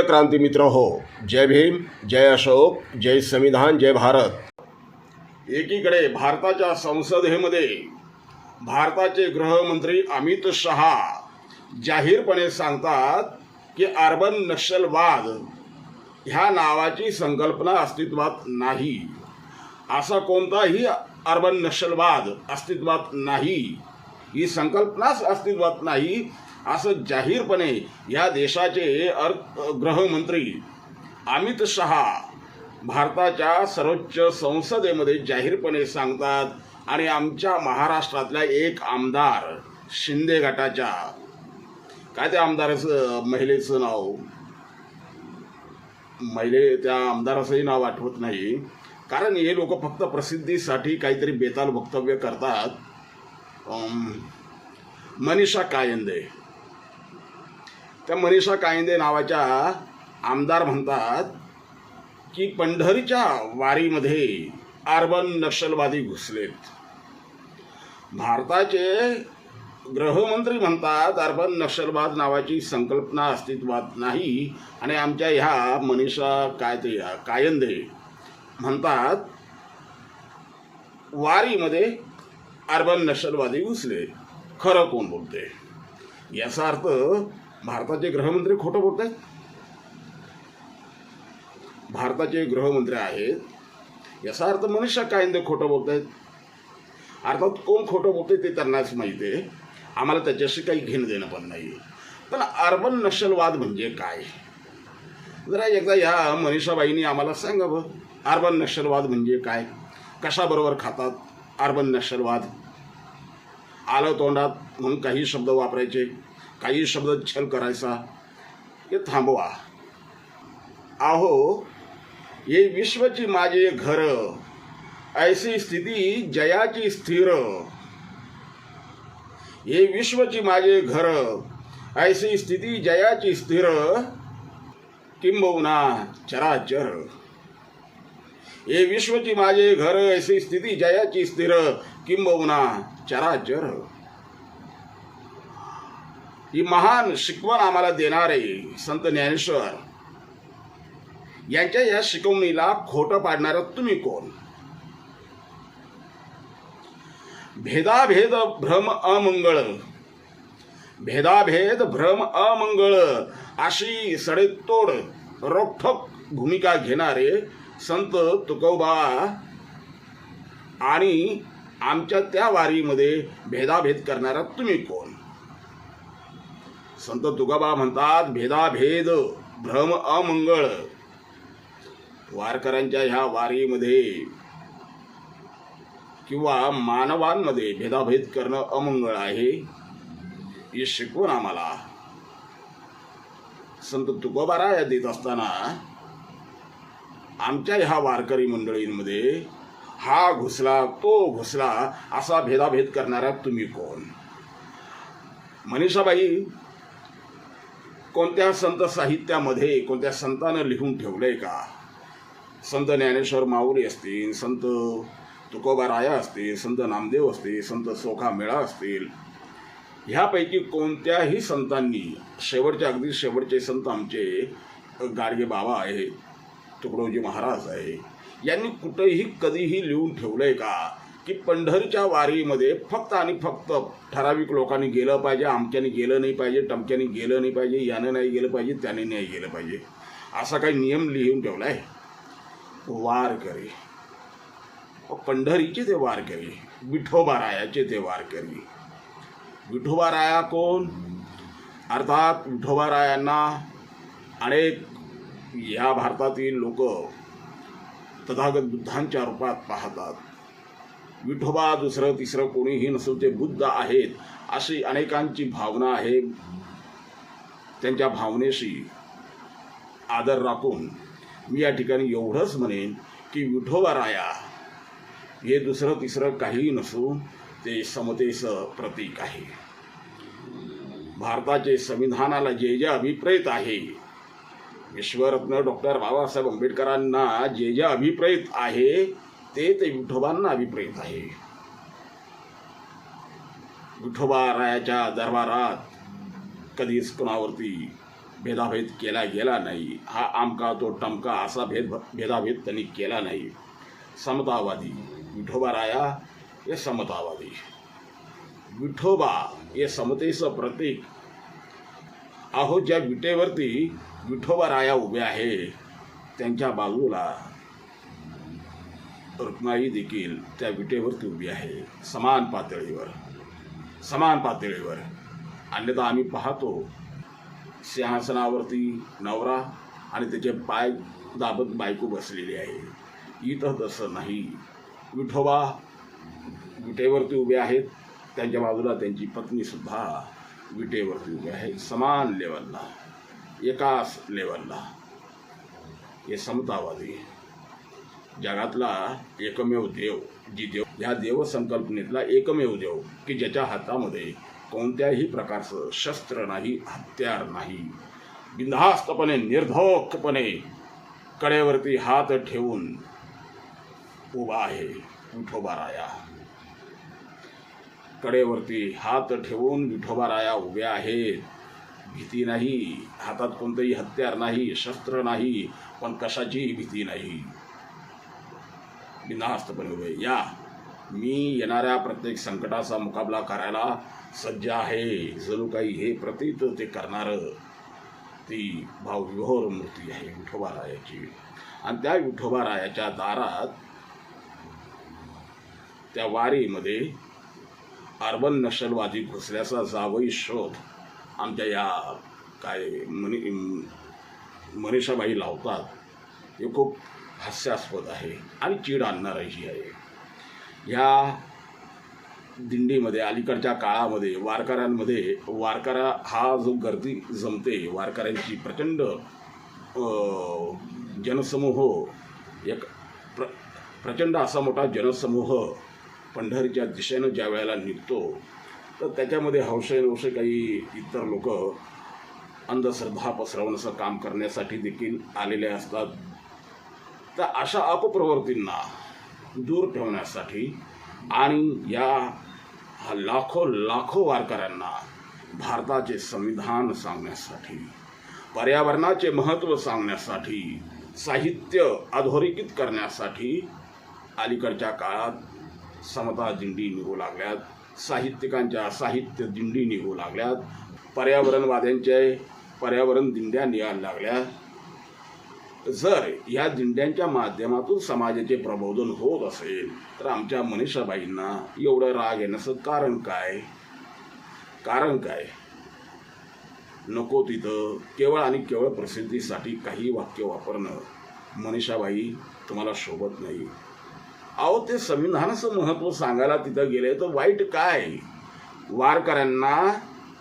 प्रिय क्रांती मित्र हो जय भीम जय अशोक जय संविधान जय भारत. एकीकडे भारताच्या संसदेमध्ये भारताचे गृहमंत्री अमित शहा जाहीरपणे सांगतात की अर्बन नक्षलवाद ह्या नावाची संकल्पना अस्तित्वात नाही. असा कोणताही अर्बन नक्षलवाद अस्तित्वात नाही. ही संकल्पनाच अस्तित्वात नाही असं जाहीरपणे या देशाचे अर गृहमंत्री अमित शहा भारताच्या सर्वोच्च संसदेमध्ये जाहीरपणे सांगतात आणि आमच्या महाराष्ट्रातल्या एक आमदार शिंदे गटाच्या. काय त्या आमदाराचं महिलेचं नाव? महिले त्या आमदाराचंही नाव आठवत नाही. कारण हे लोक फक्त प्रसिद्धीसाठी काहीतरी बेताल वक्तव्य करतात. मनीषा कायंदे. त्या मनीषा कायंदे नावाच्या आमदार म्हणतात की पंढरीच्या वारीमध्ये अर्बन नक्षलवादी घुसलेत. भारताचे गृहमंत्री म्हणतात अर्बन नक्षलवाद नावाची संकल्पना अस्तित्वात नाही. आणि आमच्या ह्या मनीषा काय ते कायंदे म्हणतात वारीमध्ये अर्बन नक्षलवादी घुसले. खरं कोण बोलते याचा अर्थ भारताचे गृहमंत्री खोटं बोलत आहेत भारताचे गृहमंत्री आहेत. याचा अर्थ मनीषा कायंदे खोटं बोलत आहेत अर्थात कोण खोटं बोलते ते त्यांनाच माहिती आहे. आम्हाला त्याच्याशी काही घेणं देणं पण नाही पण अर्बन नक्षलवाद म्हणजे काय? जरा एकदा या मनीषाबाईंनी आम्हाला सांगावं अर्बन नक्षलवाद म्हणजे काय? कशाबरोबर खातात अर्बन नक्षलवाद? आलं तोंडात म्हणून काही शब्द वापरायचे. काही शब्द छल करायचा हे थांबवा. आहो ये विश्वची माझे घर ऐसी स्थिती जयाची स्थिर. ये विश्वची माझे घर ऐसी स्थिती जयाची स्थिर. किंबहुना चराचर. ये विश्वची माझे घर ऐसी स्थिती जयाची स्थिर. किंबहुना चराचर. ही महान शिकवण आम्हाला देणारे संत ज्ञानेश्वर. यांच्या या शिकवणीला खोटं पाडणारा तुम्ही कोण? भेदाभेद भ्रम अमंगळ. भेदाभेद भ्रम अमंगळ अशी सडेतोड रोखोक भूमिका घेणारे संत तुकोबा आणि आमच्या त्या वारीमध्ये भेदाभेद करणारा तुम्ही कोण? संत तुकाबा म्हणतात भेदाभेद भ्रम अमंगळ. वारकऱ्यांच्या ह्या वारीमध्ये किंवा मानवांमध्ये भेदाभेद करणं अमंगळ आहे हे शिकवून आम्हाला संत तुकोबाराया देत असताना आमच्या ह्या वारकरी मंडळींमध्ये हा घुसला तो घुसला असा भेदाभेद करणारा तुम्ही कोण? मनीषाबाई कोणत्या संत साहित्यामध्ये कोणत्या संतानं लिहून ठेवलंय का? संत ज्ञानेश्वर माऊली असतील संत तुकोबा राया असतील संत नामदेव असतील संत सोखा मेळा असतील ह्यापैकी कोणत्याही संतांनी शेवटचे अगदी शेवटचे संत आमचे गाडगे बाबा आहे तुकडोजी महाराज आहे यांनी कुठेही कधीही लिहून ठेवलंय का? की पंढरीच्या वारीमध्ये फक्त आणि फक्त ठराविक लोकांनी गेलं पाहिजे आमच्यानी गेलं नाही पाहिजे टमक्याने गेलं नाही पाहिजे यानं नाही गेलं पाहिजे त्याने नाही गेलं पाहिजे. असा काही नियम लिहून ठेवला आहे वारकरी. पंढरीचे ते वारकरी. विठोबारायाचे ते वारकरी. विठोबाराया कोण? अर्थात विठोबारायांना अनेक या भारतातील लोक तथागत बुद्धांच्या रूपात पाहतात. विठोबा दुसरं तिसरं कोणीही नसून ते बुद्ध आहेत अशी अनेकांची भावना आहे. त्यांच्या भावनेशी आदर राखून मी या ठिकाणी एवढंच म्हणेन की विठोबा राया हे दुसरं तिसरं काहीही नसून ते समतेचं प्रतीक आहे. भारताचे संविधानाला जे जे अभिप्रेत आहे विश्वरत्न डॉक्टर बाबासाहेब आंबेडकरांना जे जे अभिप्रेत आहे ते ते विठोबांना अभिप्रेत आहे. विठोबा रायाच्या दरबारात कधीच कुणावरती भेदाभेद केला गेला नाही. हा आमका तो टमका असा भेद भेदाभेद त्यांनी केला नाही. समतावादी. विठोबा राया हे समतावादी. विठोबा हे समतेचं प्रतीक. अहो ज्या विटेवरती विठोबा राया उभे आहे त्यांच्या बाजूला रुक्माई देखील त्या विटेवरती उभी आहे समान पातळीवर. समान पातळीवर. अन्यथा आम्ही पाहतो सिंहासनावरती नवरा आणि त्याचे पाय दाबत बायको बसलेली आहे. इथं तसं नाही. विठोबा विटेवरती उभे आहेत त्यांच्या बाजूला त्यांची पत्नीसुद्धा विटेवरती उभे आहे समान लेवलला एकाच लेवलला हे समतावादी. जगातला एकमेव देव जी देव ह्या देव संकल्पनेतला एकमेव देव की ज्याच्या हातामध्ये कोणत्याही प्रकारचं शस्त्र नाही हत्यार नाही. बिंधास्तपणे निर्धोकपणे कडेवरती हात ठेवून उभा आहे विठोबाराया कडेवरती हात ठेवून विठोबाराया उभे आहेत. भीती नाही हातात कोणतंही हत्यार नाही शस्त्र नाही पण कशाचीही भीती नाही. बिनधास्तपणे उभे या. मी येणाऱ्या प्रत्येक संकटाचा मुकाबला करायला सज्ज आहे. जणू काही हे प्रतीत ते करणारं ती भावविभोर मूर्ती आहे विठोबारायाची. आणि त्या विठोबारायाच्या दारात त्या वारीमध्ये अर्बन नक्षलवादी घुसल्याचा जावई शोध आमच्या या काय मनी मनीषाबाई लावतात. हे खूप हास्यास्पद आहे आणि चीड आणणारही आहे. ह्या दिंडीमध्ये अलीकडच्या काळामध्ये वारकऱ्यांमध्ये वारकरा हा जो गर्दी जमते वारकऱ्यांची प्रचंड जनसमूह जनसमूह एक प्र प्रचंड असा मोठा जनसमूह पंढरीच्या दिशेनं ज्या वेळेला निघतो तर त्याच्यामध्ये हौशे नवशे काही इतर लोक अंधश्रद्धा पसरवण्याचं काम करण्यासाठी देखील आलेले असतात. तर अशा अपप्रवृत्तींना दूर ठेवण्यासाठी आणि या हा लाखो लाखो वारकऱ्यांना भारताचे संविधान सांगण्यासाठी पर्यावरणाचे महत्त्व सांगण्यासाठी साहित्य अधोरेखित करण्यासाठी अलीकडच्या काळात समता दिंडी निघू लागल्यात साहित्यिकांच्या साहित्य दिंडी निघू लागल्यात पर्यावरणवाद्यांचे पर्यावरण दिंड्या निघायला लागल्या जर या दिंड्यांच्या माध्यमातून समाजाचे प्रबोधन होत असेल तर आमच्या मनीषाबाईंना एवढं राग येण्याचं कारण काय? कारण काय? नको तिथं केवळ आणि केवळ प्रसिद्धीसाठी काही वाक्य वापरणं. मनीषाबाई तुम्हाला शोभत नाही. अहो ते संविधानाचं महत्त्व सांगायला तिथं गेले तर वाईट काय? वारकऱ्यांना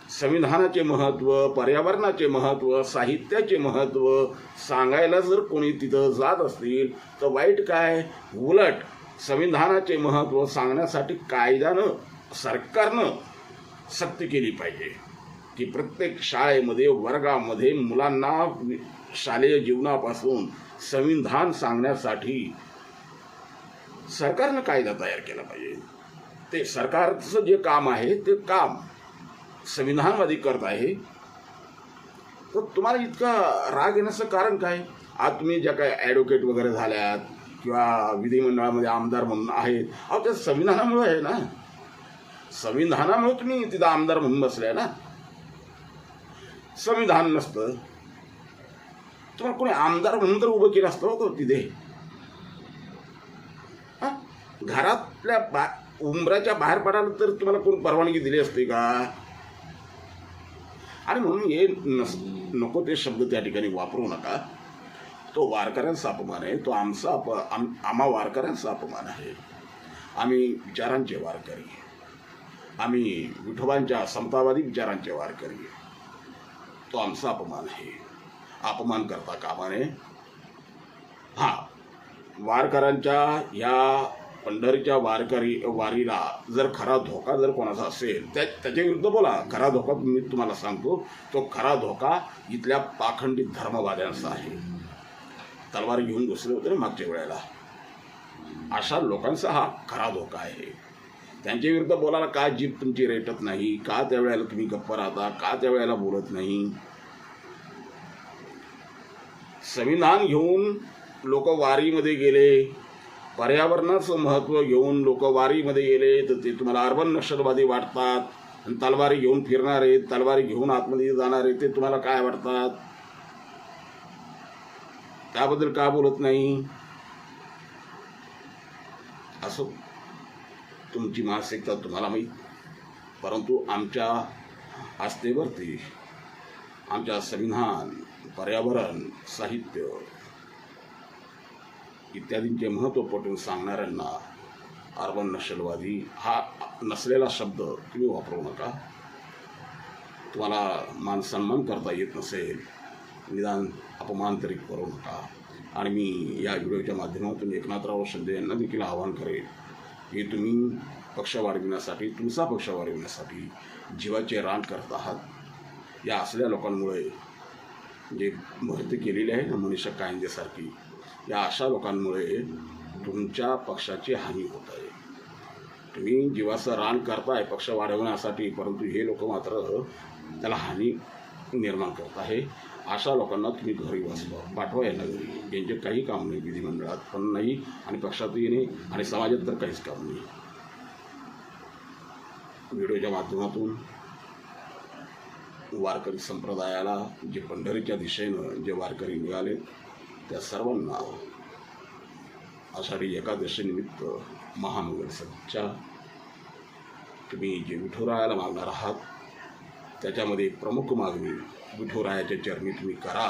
संविधानाचे महत्त्व पर्यावरणाचे महत्त्व साहित्याचे महत्त्व सांगायला जर कोणी तिथं जात असतील तर वाईट काय? उलट संविधानाचे महत्त्व सांगण्यासाठी कायद्यानं सरकारनं सक्ती केली पाहिजे. की प्रत्येक शाळेमध्ये वर्गामध्ये मुलांना शालेय जीवनापासून संविधान सांगण्यासाठी सरकारनं कायदा तयार केला पाहिजे. ते सरकारचं जे काम आहे ते काम संविधानवादी करत आहे. तर तुम्हाला इतका राग येण्याचं कारण काय? आज तुम्ही ज्या काय ॲडव्होकेट वगैरे झाल्यात किंवा विधिमंडळामध्ये आमदार म्हणून आहेत अहो त्या संविधानामुळे आहे ना? संविधानामुळे तुम्ही तिथं आमदार म्हणून बसलाय ना? संविधान नसतं. तुम्हाला कोणी आमदार म्हणून तर उभं केलं असतं हो तिथे. हां? घरातल्या बा उंबराच्या बाहेर पडायला तर तुम्हाला कोण परवानगी दिली असते का? आणि म्हणून हे नस नको ते शब्द त्या ठिकाणी वापरू नका. तो वारकऱ्यांचा अपमान आहे तो आमचा अप आम आम्हा वारकऱ्यांचा अपमान आहे. आम्ही विचारांचे वारकरी. आम्ही विठोबांच्या समतावादी विचारांचे वारकरी. तो आमचा अपमान आहे. अपमान करता कामा नये. हां वारकऱ्यांच्या या पंढरीच्या वारकरी वारीला जर खरा धोका जर कोणाचा असेल त्या त्याच्या विरुद्ध बोला. खरा धोका मी तुम्हाला सांगतो तो खरा धोका इथल्या पाखंडी धर्मवाद्यांचा आहे. तलवार घेऊन घुसले होते ना मागच्या वेळेला. अशा लोकांचा हा खरा धोका आहे. त्यांच्या विरुद्ध बोलायला का जीभ तुमची रेटत नाही? का त्यावेळेला तुम्ही गप्प राहता? का त्यावेळेला बोलत नाही? संविधान घेऊन लोक वारीमध्ये गेले पर्यावरणाचं महत्त्व घेऊन लोक वारीमध्ये गेले तर ते तुम्हाला अर्बन नक्षलवादी वाटतात. आणि तलवारी घेऊन फिरणारे तलवारी घेऊन आतमध्ये जाणारे ते तुम्हाला काय वाटतात? त्याबद्दल का बोलत नाही? असो तुमची मानसिकता तुम्हाला माहीत. परंतु आमच्या आस्थेवरती आमच्या संविधान पर्यावरण साहित्य इत्यादींचे महत्त्व पटवून सांगणाऱ्यांना अर्बन नक्षलवादी हा नसलेला शब्द तुम्ही वापरू नका. तुम्हाला मान सन्मान करता येत नसेल निदान अपमान तरी करू नका. आणि मी या व्हिडिओच्या माध्यमातून एकनाथराव शिंदे यांना देखील आवाहन करेन की तुम्ही पक्ष वाढविण्यासाठी तुमचा पक्ष वाढविण्यासाठी जीवाचे रान करत आहात. या असल्या लोकांमुळे जे भरती केलेली आहे ना मनीषा कायंदेसारखी या अशा लोकांमुळे तुमच्या पक्षाची हानी होत आहे. तुम्ही जीवाचं रान करताय पक्ष वाढवण्यासाठी परंतु हे लोक मात्र त्याला हानी निर्माण करत आहे. अशा लोकांना तुम्ही घरी बसवा पाठवा यांना घरी. यांचे काही काम नाही विधिमंडळात पण नाही आणि पक्षातही नाही आणि समाजात तर काहीच काम नाही. व्हिडिओच्या माध्यमातून वारकरी संप्रदायाला जे पंढरीच्या दिशेनं जे वारकरी निघाले त्या सर्वांना आषाढी एकादशीनिमित्त महानगर सच्चा तुम्ही जे विठुरायाला मागणार आहात त्याच्यामध्ये एक प्रमुख मागणी विठुरायाच्या चरणी तुम्ही करा.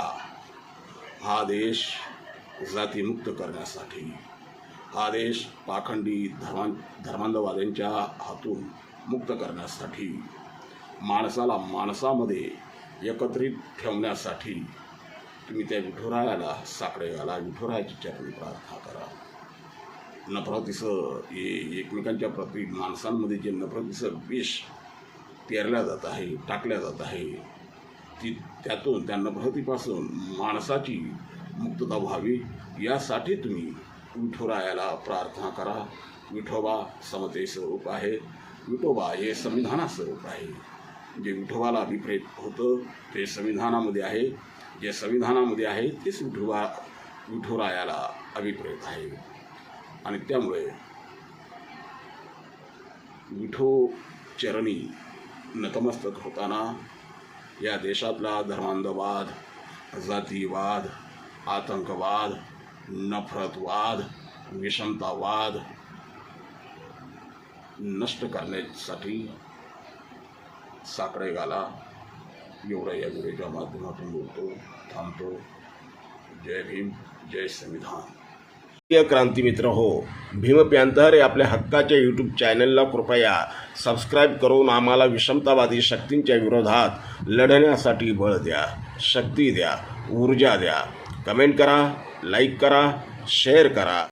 हा देश जातीमुक्त करण्यासाठी हा देश पाखंडी धर्मां धर्मांधवाद्यांच्या हातून मुक्त करण्यासाठी माणसाला माणसामध्ये एकत्रित ठेवण्यासाठी तुम्ही त्या विठुरायाला साकडे विठुरायाची चरणी प्रार्थना करा. नफरतीचं हे एकमेकांच्या प्रती माणसांमध्ये जे नफरतीचं विष पेरल्या जात आहे टाकल्या जात आहे ती त्यातून त्या नफरतीपासून माणसाची मुक्तता व्हावी यासाठी तुम्ही विठुरायाला प्रार्थना करा. विठोबा समते स्वरूप आहे. विठोबा हे संविधानास्वरूप आहे. जे विठोबाला अभिप्रेत होतं ते संविधानामध्ये आहे. जे संविधानामध्ये आहे तेच विठोबा विठोरायाला अभिप्रेत आहे. आणि त्यामुळे विठो चरणी नतमस्तक होताना या देशातला धर्मांधवाद जातीवाद आतंकवाद नफरतवाद विषमतावाद नष्ट करण्यासाठी साकडे घाला एवढा या व्हिडिओच्या माध्यमातून बोलतो थांबतो. जय भीम जय संविधान. प्रिय क्रांती मित्र हो भीम प्यांतर हे आपल्या हक्काच्या यूट्यूब चॅनलला कृपया सबस्क्राईब करून आम्हाला विषमतावादी शक्तींच्या विरोधात लढण्यासाठी बळ द्या शक्ती द्या ऊर्जा द्या. कमेंट करा लाईक करा शेअर करा.